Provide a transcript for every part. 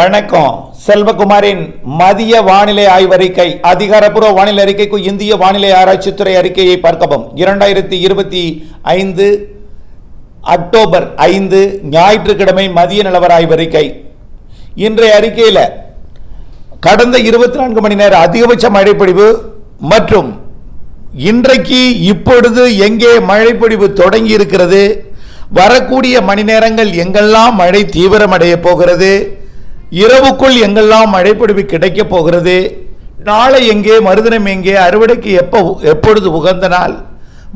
வணக்கம். செல்வகுமாரின் மதிய வானிலை ஆய்வறிக்கை அதிகாரப்பூர்வ வானிலை அறிக்கைக்கு இந்திய வானிலை ஆராய்ச்சித்துறை அறிக்கையை பார்க்கவும். இரண்டாயிரத்தி இருபத்தி ஐந்து அக்டோபர் ஐந்து ஞாயிற்றுக்கிழமை மதிய நிலவர ஆய்வறிக்கை. இன்றைய அறிக்கையில் கடந்த இருபத்தி நான்கு மணி நேர அதிகபட்ச மழைப்பொழிவு மற்றும் இன்றைக்கு இப்பொழுது எங்கே மழைப்பொழிவு தொடங்கி இருக்கிறது வரக்கூடிய மணி நேரங்கள் எங்கெல்லாம் மழை தீவிரமடைய போகிறது இரவுக்குள் எங்கெல்லாம் மழைப்பொழிவு கிடைக்கப் போகிறது? நாளை எங்கே மறுதினம் எங்கே அறுவடைக்கு எப்போ எப்பொழுது உகந்த நாள்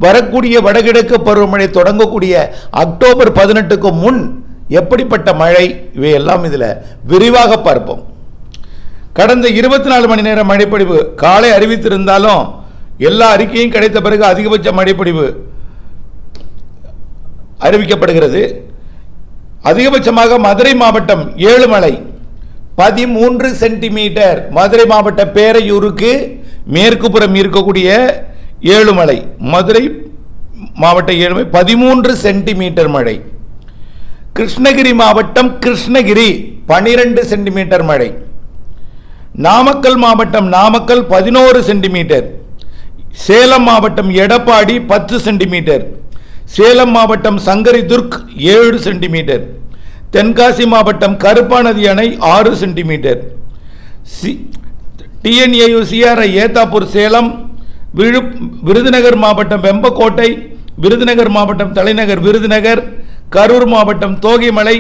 வரக்கூடிய வடகிழக்கு பருவமழை தொடங்கக்கூடிய அக்டோபர் பதினெட்டுக்கு முன் எப்படிப்பட்ட மழை? இவையெல்லாம் இதில் விரிவாக பார்ப்போம். கடந்த இருபத்தி நாலு மணி நேரம் மழைப்பொழிவு காலை அறிவித்திருந்தாலும் எல்லா அறிக்கையும் கிடைத்த பிறகு அதிகபட்ச மழைப்பொழிவு அறிவிக்கப்படுகிறது. அதிகபட்சமாக மதுரை மாவட்டம் ஏழுமலை பதிமூன்று சென்டிமீட்டர். மதுரை மாவட்ட பேரையூருக்கு மேற்கு புறம் இருக்கக்கூடிய ஏழுமலை. மதுரை மாவட்ட ஏழுமலை பதிமூன்று சென்டிமீட்டர் மழை. கிருஷ்ணகிரி மாவட்டம் கிருஷ்ணகிரி பனிரெண்டு சென்டிமீட்டர் மழை. நாமக்கல் மாவட்டம் நாமக்கல் பதினோரு சென்டிமீட்டர். சேலம் மாவட்டம் எடப்பாடி பத்து சென்டிமீட்டர். சேலம் மாவட்டம் சங்கரிதுர்க் ஏழு சென்டிமீட்டர். தென்காசி மாவட்டம் கருப்பாநதி அணை ஆறு centimetre. C TNAU CRI Ethapur Salem விழு விருதுநகர் மாவட்டம் வெம்பக்கோட்டை விருதுநகர் மாவட்டம் தலைநகர் விருதுநகர் கரூர் மாவட்டம் தோகைமலை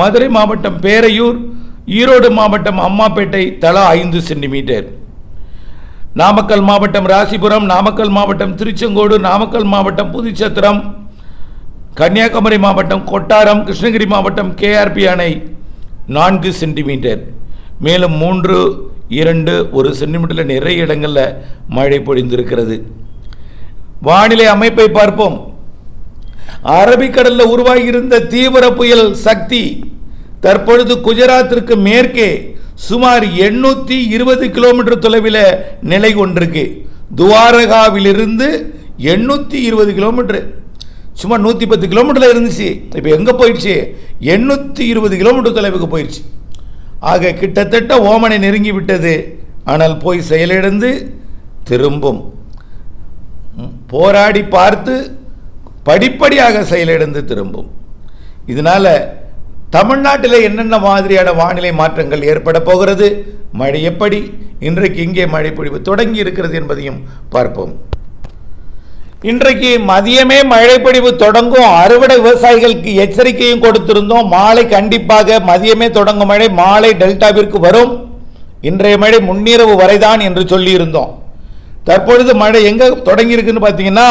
மதுரை மாவட்டம் பேரையூர் ஈரோடு மாவட்டம் அம்மாப்பேட்டை தலா ஐந்து சென்டிமீட்டர். நாமக்கல் மாவட்டம் ராசிபுரம் நாமக்கல் மாவட்டம் திருச்செங்கோடு நாமக்கல் மாவட்டம் புதுச்சத்திரம் கன்னியாகுமரி மாவட்டம் கொட்டாரம் கிருஷ்ணகிரி மாவட்டம் கேஆர்பி அணை நான்கு சென்டிமீட்டர். மேலும் மூன்று இரண்டு ஒரு சென்டிமீட்டரில் நிறைய இடங்களில் மழை பொழிந்திருக்கிறது. வானிலை அமைப்பை பார்ப்போம். அரபிக்கடலில் உருவாகியிருந்த தீவிர புயல் சக்தி தற்பொழுது குஜராத்திற்கு மேற்கே சுமார் எண்ணூற்றி இருபது கிலோமீட்டர் தொலைவில் நிலை கொண்டிருக்கு. துவாரகாவிலிருந்து எண்ணூற்றி இருபது கிலோமீட்டர். சும்மா நூற்றி பத்து கிலோமீட்டரில் இருந்துச்சு. இப்போ எங்கே போயிடுச்சு? எண்ணூற்றி இருபது கிலோமீட்டர் தொலைவுக்கு போயிடுச்சு. ஆக கிட்டத்தட்ட ஓமனை நெருங்கி விட்டது. ஆனால் போய் செயலிழந்து திரும்பும். போராடி பார்த்து படிப்படியாக செயலிழந்து திரும்பும். இதனால் தமிழ்நாட்டில் என்னென்ன மாதிரியான வானிலை மாற்றங்கள் ஏற்பட போகிறது? மழை எப்படி? இன்றைக்கு இங்கே மழை பொழிவு தொடங்கி இருக்கிறது என்பதையும் பார்ப்போம். இன்றைக்கு மதியமே மழைப்பொழிவு தொடங்கும். அறுவடை விவசாயிகளுக்கு எச்சரிக்கையும் கொடுத்திருந்தோம். மாலை கண்டிப்பாக மதியமே தொடங்கும் மழை. மாலை டெல்டாவிற்கு வரும். இன்றைய மழை முன்னிரவு வரைதான் என்று சொல்லியிருந்தோம். தற்பொழுது மழை எங்கே தொடங்கியிருக்குன்னு பார்த்தீங்கன்னா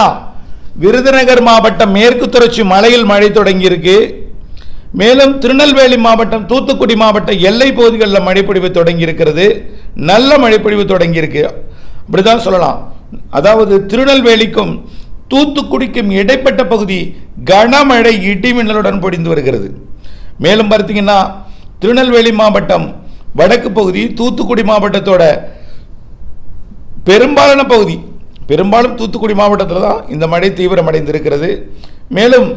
விருதுநகர் மாவட்டம் மேற்கு தொடர்ச்சி மலையில் மழை தொடங்கியிருக்கு. மேலும் திருநெல்வேலி மாவட்டம் தூத்துக்குடி மாவட்ட எல்லை பகுதிகளில் மழைப்பொழிவு தொடங்கியிருக்கிறது. நல்ல மழைப்பொழிவு தொடங்கியிருக்கு. அப்படிதான் சொல்லலாம். அதாவது திருநெல்வேலிக்கும் தூத்துக்குடிக்கும் இடைப்பட்ட பகுதி கனமழை இடிமின்னலுடன் பொடிந்து வருகிறது. மேலும் பார்த்தீங்கன்னா திருநெல்வேலி மாவட்டம் வடக்கு பகுதி தூத்துக்குடி மாவட்டத்தோட பெரும்பாலான பகுதி பெரும்பாலும் தூத்துக்குடி மாவட்டத்தில் தான் இந்த மழை தீவிரமடைந்திருக்கிறது. மேலும்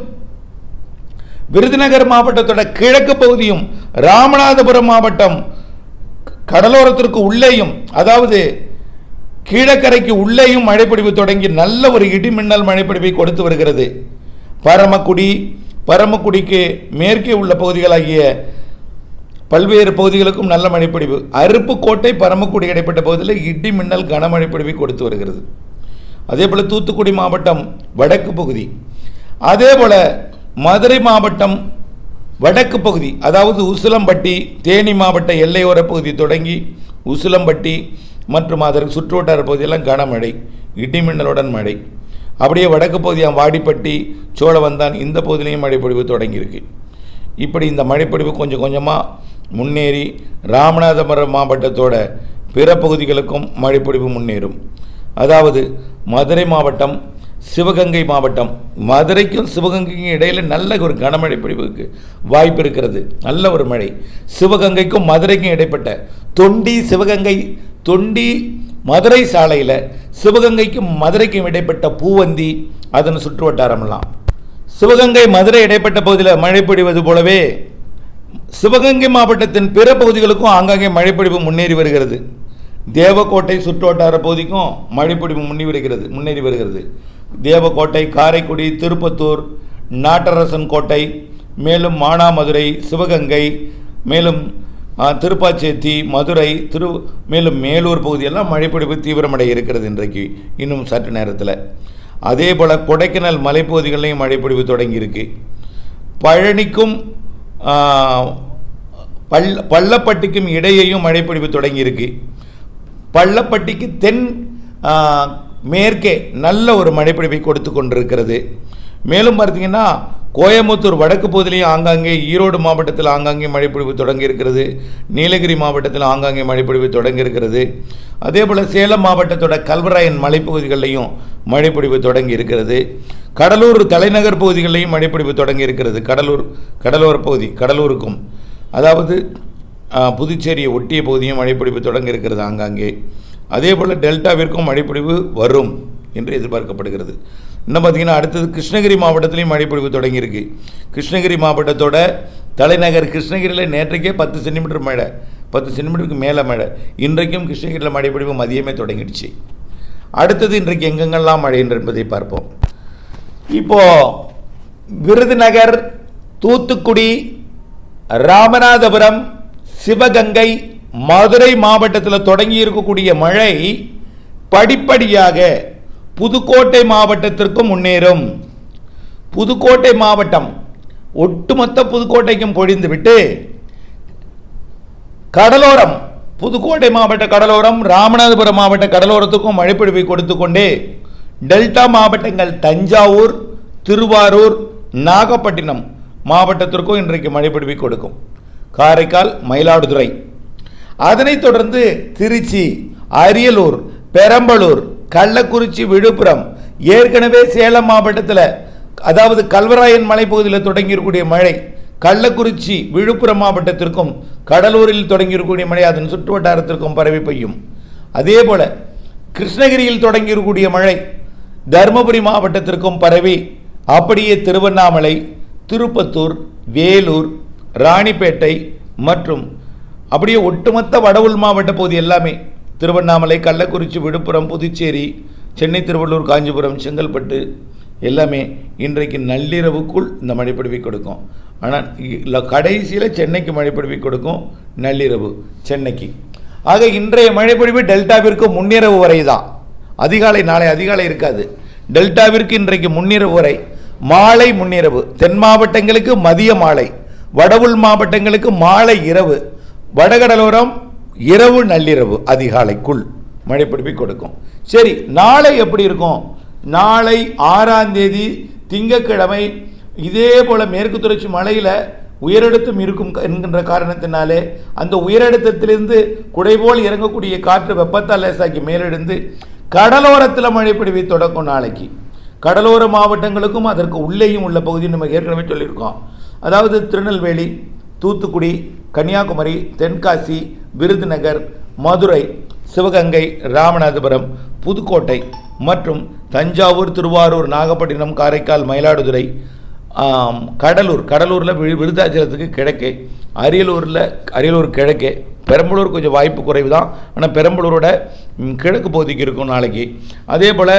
விருதுநகர் மாவட்டத்தோட கிழக்கு பகுதியும் ராமநாதபுரம் மாவட்டம் கடலோரத்திற்கு உள்ளேயும் அதாவது கீழக்கரைக்கு உள்ளேயும் மழைப்பிடிவு தொடங்கி நல்ல ஒரு இடிமின்னல் மழைப்பிடிவை கொடுத்து வருகிறது. பரமக்குடி பரமக்குடிக்கு மேற்கே உள்ள பகுதிகளாகிய பல்வேறு பகுதிகளுக்கும் நல்ல மழைப்பிடிவு அருப்புக்கோட்டை பரமக்குடி இடைப்பட்ட பகுதியில் இடி மின்னல் கனமழை கொடுத்து வருகிறது. அதே போல் தூத்துக்குடி மாவட்டம் வடக்கு பகுதி. அதே போல் மதுரை மாவட்டம் வடக்கு பகுதி. அதாவது உசிலம்பட்டி தேனி மாவட்ட எல்லையோர பகுதி தொடங்கி உசிலம்பட்டி மற்றும் அதற்கு சுற்றுவட்டார பகுதியெல்லாம் கனமழை இடிமின்னலுடன் மழை. அப்படியே வடக்கு பகுதியாக வாடிப்பட்டி சோழவந்தான் இந்த பகுதியிலையும் மழைப்பொழிவு தொடங்கியிருக்கு. இப்படி இந்த மழைப்பொழிவு கொஞ்சம் கொஞ்சமாக முன்னேறி ராமநாதபுரம் மாவட்டத்தோட பிற பகுதிகளுக்கும் மழைப்பொழிவு முன்னேறும். அதாவது மதுரை மாவட்டம் சிவகங்கை மாவட்டம் மதுரைக்கும் சிவகங்கைக்கும் இடையில் நல்ல ஒரு கனமழை பிடிவுக்கு வாய்ப்பு இருக்கிறது. நல்ல ஒரு மழை. சிவகங்கைக்கும் மதுரைக்கும் இடைப்பட்ட தொண்டி சிவகங்கை தொண்டி மதுரை சாலையில் சிவகங்கைக்கும் மதுரைக்கும் இடைப்பட்ட பூவந்தி அதன் சுற்று வட்டாரமெல்லாம் சிவகங்கை மதுரை இடைப்பட்ட பகுதியில் மழை பொழிவது போலவே சிவகங்கை மாவட்டத்தின் பிற பகுதிகளுக்கும் ஆங்காங்கே மழைப்பொழிவு முன்னேறி வருகிறது. தேவக்கோட்டை சுற்றுவட்டார பகுதிக்கும் மழைப்பொழிவு முன்னி வருகிறது முன்னேறி வருகிறது. தேவக்கோட்டை காரைக்குடி திருப்பத்தூர் நாட்டரசன் கோட்டை மேலும் மானாமதுரை சிவகங்கை மேலும் திருப்பாச்சேத்தி மதுரை திரு மேலும் மேலூர் பகுதியெல்லாம் மழைப்பொழிவு தீவிரமடை இருக்கிறது இன்றைக்கு இன்னும் சற்று நேரத்தில். அதே போல் கொடைக்கானல் மலைப்பகுதிகளிலையும் மழைப்பொழிவு தொடங்கியிருக்கு. பழனிக்கும் பள்ள பள்ளப்பட்டிக்கும் இடையேயும் மழைப்பொழிவு தொடங்கியிருக்கு. பள்ளப்பட்டிக்கு தென் மேற்கே நல்ல ஒரு மழைப்பிடிப்பை கொடுத்து கொண்டிருக்கிறது. மேலும் பார்த்தீங்கன்னா கோயம்புத்தூர் வடக்கு பகுதியிலையும் ஆங்காங்கே ஈரோடு மாவட்டத்தில் ஆங்காங்கே மழைப்பொழிவு தொடங்கி இருக்கிறது நீலகிரி மாவட்டத்தில் ஆங்காங்கே மழைப்பொழிவு தொடங்கி இருக்கிறது அதே போல் சேலம் மாவட்டத்தோட கல்வராயன் மலைப்பகுதிகளிலையும் மழைப்பொழிவு தொடங்கி இருக்கிறது கடலூர் தலைநகர் பகுதிகளிலையும் மழைப்பொழிவு தொடங்கி இருக்கிறது கடலூர் கடலோர பகுதி கடலூருக்கும். அதாவது புதுச்சேரியை ஒட்டிய பகுதியும் மழைப்பொழிவு தொடங்கி இருக்கிறது ஆங்காங்கே. அதே போல் டெல்டாவிற்கும் மழைப்பொழிவு வரும் என்று எதிர்பார்க்கப்படுகிறது. இன்னும் பார்த்தீங்கன்னா அடுத்தது கிருஷ்ணகிரி மாவட்டத்திலையும் பொழிவு தொடங்கியிருக்கு. கிருஷ்ணகிரி மாவட்டத்தோட தலைநகர் கிருஷ்ணகிரியில் நேற்றைக்கே பத்து சென்டிமீட்டர் மழை பத்து சென்டிமீட்டருக்கு மேலே மழை. இன்றைக்கும் கிருஷ்ணகிரியில் மழைப்பொழிவு மதியமே தொடங்கிடுச்சு. அடுத்தது இன்றைக்கு எங்கெங்கெல்லாம் மழை என்று என்பதை பார்ப்போம். இப்போது விருதுநகர் தூத்துக்குடி ராமநாதபுரம் சிவகங்கை மதுரை மாவட்டத்தில் தொடங்கி இருக்கக்கூடிய மழை படிப்படியாக புதுக்கோட்டை மாவட்டத்திற்கும் முன்னேறும். புதுக்கோட்டை மாவட்டம் ஒட்டுமொத்த புதுக்கோட்டைக்கும் பொழிந்துவிட்டு கடலோரம் புதுக்கோட்டை மாவட்ட கடலோரம் ராமநாதபுரம் மாவட்ட கடலோரத்துக்கும் மழைப்பிடிப்பை கொடுத்து கொண்டே டெல்டா மாவட்டங்கள் தஞ்சாவூர் திருவாரூர் நாகப்பட்டினம் மாவட்டத்திற்கும் இன்றைக்கு மழைப்பிடிப்பை கொடுக்கும். காரைக்கால் மயிலாடுதுறை. அதனைத் தொடர்ந்து திருச்சி அரியலூர் பெரம்பலூர் கள்ளக்குறிச்சி விழுப்புரம் ஏற்கனவே சேலம் மாவட்டத்தில் அதாவது கல்வராயன் மலைப்பகுதியில் தொடங்கியிருக்கக்கூடிய மழை கள்ளக்குறிச்சி விழுப்புரம் மாவட்டத்திற்கும் கடலூரில் தொடங்கியிருக்கக்கூடிய மழை அதன் சுற்று வட்டாரத்திற்கும் பரவி பெய்யும். அதே போல் கிருஷ்ணகிரியில் தொடங்கியிருக்கக்கூடிய மழை தருமபுரி மாவட்டத்திற்கும் பரவி அப்படியே திருவண்ணாமலை திருப்பத்தூர் வேலூர் ராணிப்பேட்டை மற்றும் அப்படியே ஒட்டுமொத்த வடவுள் மாவட்ட பகுதி எல்லாமே திருவண்ணாமலை கள்ளக்குறிச்சி விழுப்புரம் புதுச்சேரி சென்னை திருவள்ளூர் காஞ்சிபுரம் செங்கல்பட்டு எல்லாமே இன்றைக்கு நள்ளிரவுக்குள் இந்த மழைப்பொழிவை கொடுக்கும். ஆனால் கடைசியில் சென்னைக்கு மழைப்பொழிவை கொடுக்கும் நள்ளிரவு சென்னைக்கு. ஆக இன்றைய மழைப்பொழிவு டெல்டாவிற்கு முன்னிரவு வரை தான் அதிகாலை நாளை அதிகாலை இருக்காது. டெல்டாவிற்கு இன்றைக்கு முன்னிரவு வரை மாலை முன்னிரவு தென் மாவட்டங்களுக்கு மதிய மாலை வடவுள் மாவட்டங்களுக்கு மாலை இரவு வடகடலோரம் இரவு நள்ளிரவு அதிகாலைக்குள் மழைப்பிடிப்பை கொடுக்கும். சரி நாளை எப்படி இருக்கும்? நாளை ஆறாம் தேதி திங்கட்கிழமை இதே போல மேற்கு தொடர்ச்சி மலையில் உயரடுத்தம் இருக்கும் என்கின்ற காரணத்தினாலே அந்த உயரடுத்தத்திலிருந்து குடைபோல் இறங்கக்கூடிய காற்று வெப்பத்தால் லேசாக்கி மேலெழுந்து கடலோரத்தில் மழைப்பிடிவை தொடக்கும் நாளைக்கு. கடலோர மாவட்டங்களுக்கும் அதற்கு உள்ளேயும் உள்ள பகுதி நம்ம ஏற்கனவே சொல்லியிருக்கோம். அதாவது திருநெல்வேலி தூத்துக்குடி கன்னியாகுமரி தென்காசி விருதுநகர் மதுரை சிவகங்கை ராமநாதபுரம் புதுக்கோட்டை மற்றும் தஞ்சாவூர் திருவாரூர் நாகப்பட்டினம் காரைக்கால் மயிலாடுதுறை கடலூர். கடலூரில் வி விருதாச்சலத்துக்கு கிழக்கே அரியலூரில் அரியலூர் கிழக்கே. பெரம்பலூர் கொஞ்சம் வாய்ப்பு குறைவு தான் ஆனால் பெரம்பலூரோட கிழக்கு பகுதிக்கு இருக்கும் நாளைக்கு. அதே போல்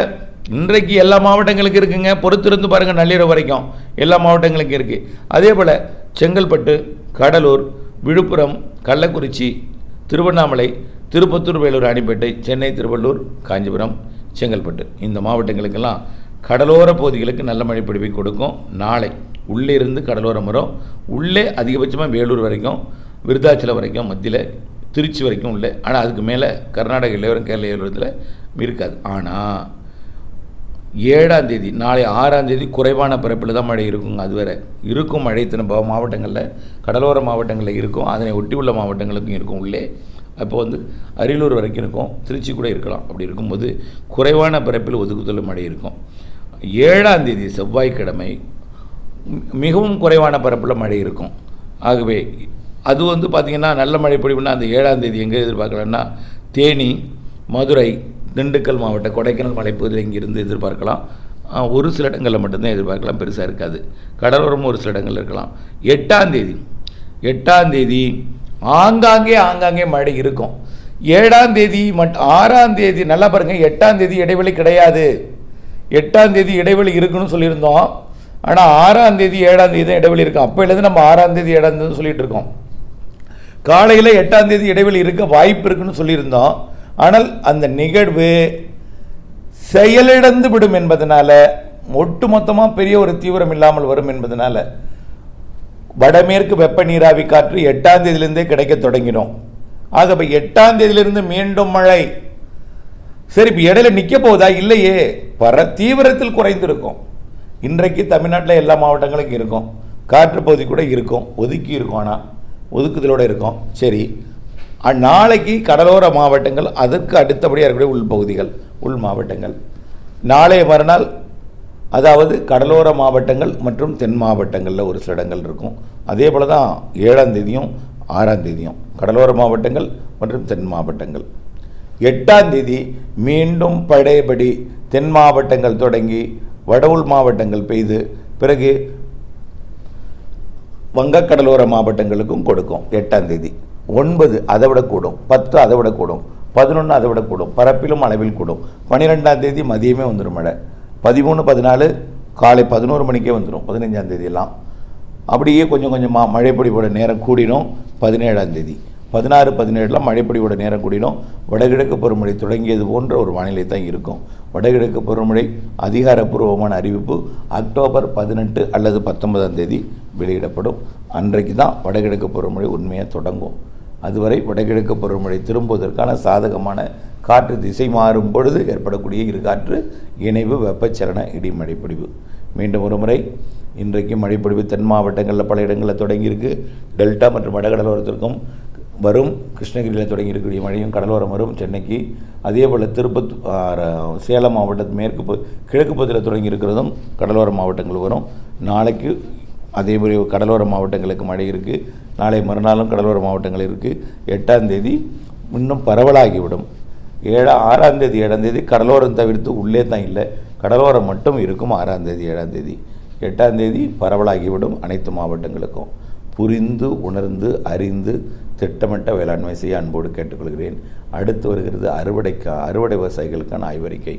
இன்றைக்கு எல்லா மாவட்டங்களுக்கு இருக்குங்க. பொறுத்திருந்து பாருங்கள் நள்ளிரவு வரைக்கும். எல்லா மாவட்டங்களுக்கும் இருக்குது அதே போல் செங்கல்பட்டு கடலூர் விழுப்புரம் கள்ளக்குறிச்சி திருவண்ணாமலை திருப்பத்தூர் வேலூர் ராணிப்பேட்டை சென்னை திருவள்ளூர் காஞ்சிபுரம் செங்கல்பட்டு. இந்த மாவட்டங்களுக்கெல்லாம் கடலோர பகுதிகளுக்கு நல்ல மழை பொழிவை கொடுக்கும். நாளை உள்ளே இருந்து கடலோரம் வரும் உள்ளே அதிகபட்சமாக வேலூர் வரைக்கும் விருதாச்சலம் வரைக்கும் மத்தியில் திருச்சி வரைக்கும் உள்ளே ஆனால் அதுக்கு மேலே கர்நாடக எல்லையோரம் கேரள இளையோரத்தில் இருக்காது. ஆனால் ஏழாம் தேதி நாளை ஆறாம் தேதி குறைவான பரப்பில் தான் மழை இருக்குங்க. அது வேறு இருக்கும் மழை தின மாவட்டங்களில் கடலோர மாவட்டங்களில் இருக்கும். அதனை ஒட்டி உள்ள மாவட்டங்களுக்கும் இருக்கும் உள்ளே. அப்போ வந்து அரியலூர் வரைக்கும் இருக்கும். திருச்சி கூட இருக்கலாம். அப்படி இருக்கும்போது குறைவான பரப்பில் ஒதுக்குதல் மழை இருக்கும். ஏழாம் தேதி செவ்வாய்க்கிழமை மிகவும் குறைவான பரப்பில் மழை இருக்கும். ஆகவே அது வந்து பார்த்திங்கன்னா நல்ல மழை பொழிவுனா அந்த ஏழாம் தேதி எங்கே எதிர்பார்க்கலன்னா தேனி மதுரை திண்டுக்கல் மாவட்ட கொடைக்கானல் மலைப்பகுதியில் இங்கிருந்து எதிர்பார்க்கலாம். ஒரு சில இடங்களில் மட்டும்தான் எதிர்பார்க்கலாம். பெருசாக இருக்காது. கடலோரமும் ஒரு சில இடங்கள் இருக்கலாம். எட்டாம் தேதி எட்டாம் தேதி ஆங்காங்கே ஆங்காங்கே மழை இருக்கும். ஏழாம் தேதி மட்டும் ஆறாம் தேதி நல்லா பாருங்கள் எட்டாம் தேதி இடைவெளி கிடையாது. எட்டாம் தேதி இடைவெளி இருக்குன்னு சொல்லியிருந்தோம். ஆனால் ஆறாம் தேதி ஏழாம் தேதி தான் இடைவெளி இருக்கும். அப்போலேருந்து நம்ம ஆறாம் தேதி ஏழாம் தேதி சொல்லிட்டு இருக்கோம். காலையில் எட்டாம் தேதி இடைவெளி இருக்க வாய்ப்பு இருக்குன்னு சொல்லியிருந்தோம். ஆனால் அந்த நிகழ்வு செயலிழந்து விடும் என்பதனால ஒட்டுமொத்தமாக பெரிய ஒரு தீவிரம் இல்லாமல் வரும் என்பதனால வடமேற்கு வெப்ப நீராவி காற்று எட்டாம் தேதியிலிருந்தே கிடைக்க தொடங்கிடும் ஆகவே எட்டாம் தேதியிலிருந்து மீண்டும் மழை. சரி இப்போ இடையில நிற்க போதா இல்லையே. பர தீவிரத்தில் குறைந்திருக்கும். இன்றைக்கு தமிழ்நாட்டில் எல்லா மாவட்டங்களுக்கும் இருக்கும். காற்று பகுதி கூட இருக்கும். ஒதுக்கி இருக்கும் ஆனால் ஒதுக்குதலோடு இருக்கும். சரி. நாளைக்கு கடலோர மாவட்டங்கள் அதற்கு அடுத்தபடியாக இருக்கக்கூடிய உள்பகுதிகள் உள் மாவட்டங்கள். நாளைய மறுநாள் அதாவது கடலோர மாவட்டங்கள் மற்றும் தென் மாவட்டங்களில் ஒரு சில இடங்கள் இருக்கும். அதே போல் தான் ஏழாம் தேதியும் ஆறாம் தேதியும் கடலோர மாவட்டங்கள் மற்றும் தென் மாவட்டங்கள். எட்டாம் தேதி மீண்டும் படையபடி தென் மாவட்டங்கள் தொடங்கி வடவுள் மாவட்டங்கள் பெய்து பிறகு வங்கக்கடலோர மாவட்டங்களுக்கும் கொடுக்கும் எட்டாம் தேதி. ஒன்பது அதை விட கூடும் பத்து அதை விட கூடும் பதினொன்று அதை விட கூடும் பரப்பிலும் அளவில் கூடும். பன்னிரெண்டாம் தேதி மதியமே வந்துடும் மழை பதிமூணு பதினாலு காலை பதினோரு மணிக்கே வந்துடும் பதினஞ்சாம் தேதியெல்லாம். அப்படியே கொஞ்சம் கொஞ்சமாக மழைப்பொழிவோட நேரம் கூடிடும் பதினேழாம் தேதி. பதினாறு பதினேழுலாம் மழைப்பொழிவோட நேரம் கூடிடும் வடகிழக்கு பருவமழை தொடங்கியது போன்ற ஒரு வானிலை தான் இருக்கும். வடகிழக்கு பருவமழை அதிகாரப்பூர்வமான அறிவிப்பு அக்டோபர் பதினெட்டு அல்லது பத்தொன்பதாம் தேதி வெளியிடப்படும். அன்றைக்கு தான் வடகிழக்கு பருவமழை உண்மையாக தொடங்கும். அதுவரை வடகிழக்கு பருவமழை திரும்புவதற்கான சாதகமான காற்று திசை மாறும் பொழுது ஏற்படக்கூடிய இரு காற்று இணைவு வெப்பச்சலன இடி மழைப்பொடிவு மீண்டும் ஒரு முறை இன்றைக்கு மழைப்பொழிவு தென் மாவட்டங்களில் பல இடங்களில் தொடங்கியிருக்கு. டெல்டா மற்றும் வடகடலோரத்திற்கும் வரும் கிருஷ்ணகிரியில் தொடங்கி இருக்கக்கூடிய மழையும் கடலோரம் வரும் சென்னைக்கு. அதே போல் திருப்பத் சேலம் மாவட்டத்து மேற்கு கிழக்கு பகுதியில் தொடங்கி இருக்கிறதும் கடலோர மாவட்டங்கள் வரும். நாளைக்கு அதே மாதிரி கடலோர மாவட்டங்களுக்கு மழை இருக்குது நாளை மறுநாளும் கடலோர மாவட்டங்கள் இருக்குது எட்டாம் தேதி இன்னும் பரவலாகிவிடும். ஏழா ஆறாம் தேதி ஏழாம் தேதி கடலோரம் தவிர்த்து உள்ளே தான் இல்லை. கடலோரம் மட்டும் இருக்கும் ஆறாம் தேதி ஏழாம் தேதி. எட்டாம் தேதி பரவலாகிவிடும் அனைத்து மாவட்டங்களுக்கும். புரிந்து உணர்ந்து அறிந்து திட்டமிட்ட வேளாண்மை செய்ய அன்போடு கேட்டுக்கொள்கிறேன். அடுத்து வருகிறது அறுவடைக்கா அறுவடை விவசாயிகளுக்கான ஆய்வறிக்கை.